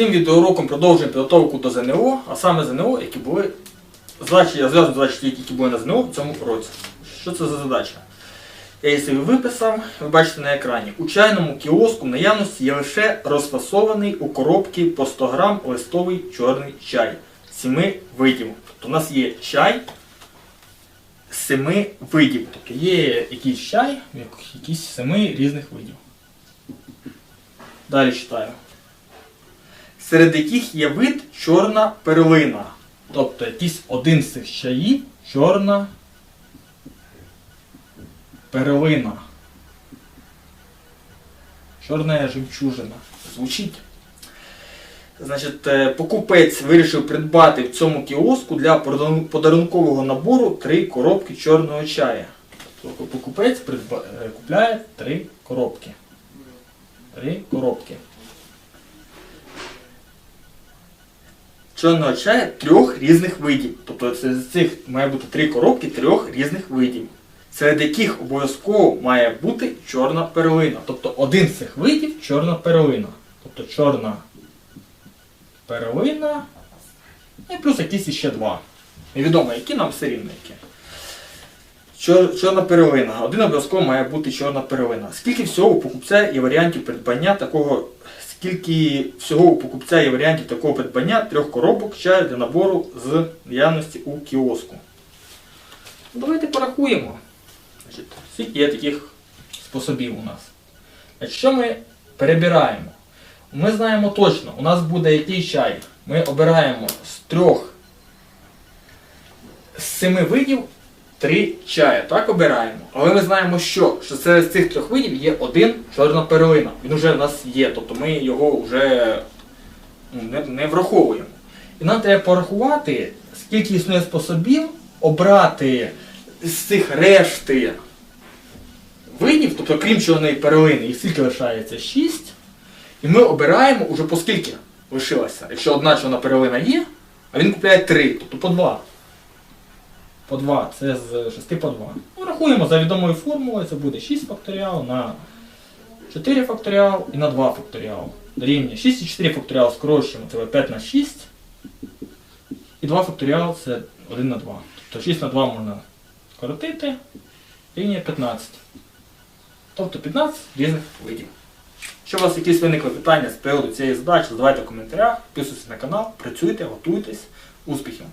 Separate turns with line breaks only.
Цим відеоуроком продовжуємо підготовку до ЗНО, а саме ЗНО, які були задачі, я зв'язую задачі, які були на ЗНО в цьому році. Що це за задача? Я її собі виписав, ви бачите на екрані. У чайному кіоску в наявності є лише розфасований у коробки по 100 грам листовий чорний чай. Сіми видів. Тобто у нас є чай семи видів. Тобто є якийсь чай, як- якісь семи різних видів. Далі читаю. Серед яких є вид чорна перлина. Тобто якийсь один з цих чаїв чорна перлина. Чорна жемчужина. Звучить. Значить, е, покупець вирішив придбати в цьому кіоску для подарункового набору три коробки чорного чаю. Тобто покупець придба- е, купляє три коробки. Три коробки. Чорного чаю трьох різних видів. Тобто з цих має бути три коробки трьох різних видів. Серед яких обов'язково має бути чорна перлина. Тобто один з цих видів чорна перлина. Тобто чорна перлина. І плюс якісь іще два. Невідомо, які нам все рівно які. Чорна перлина. Один обов'язково має бути чорна перлина. Скільки всього у покупця є варіантів придбання такого. Скільки всього у покупця є варіантів такого придбання трьох коробок чаю для набору з наявності у кіоску. Давайте порахуємо. Значить, скільки є таких способів у нас. Якщо ми перебираємо, ми знаємо точно, у нас буде який чай. Ми обираємо з трьох з семи видів три чая. Так обираємо. Але ми знаємо, що, що серед цих трьох видів є один чорна перлина. Він вже в нас є, тобто ми його вже ну, не, не враховуємо. І нам треба порахувати, скільки існує способів обрати з цих решти видів, тобто крім чорної перлини, їх скільки лишається 6. І ми обираємо уже по скільки лишилося. Якщо одна чорна перлина є, а він купляє 3, тобто по 2. По 2, це з 6 по 2. Ну, рахуємо за відомою формулою, це буде 6 факторіал на 4 факторіал і на 2 факторіал. Дорівнює 6 і 4 факторіал скорочуємо, це 5 на 6. І 2 факторіал це 1 на 2. Тобто 6 на 2 можна скоротити, рівнює 15. Тобто 15 різних видів. Якщо у вас якісь виникли питання з приводу цієї задачі, задавайте в коментарях, підписуйтесь на канал, працюйте, готуйтесь. Успіхів!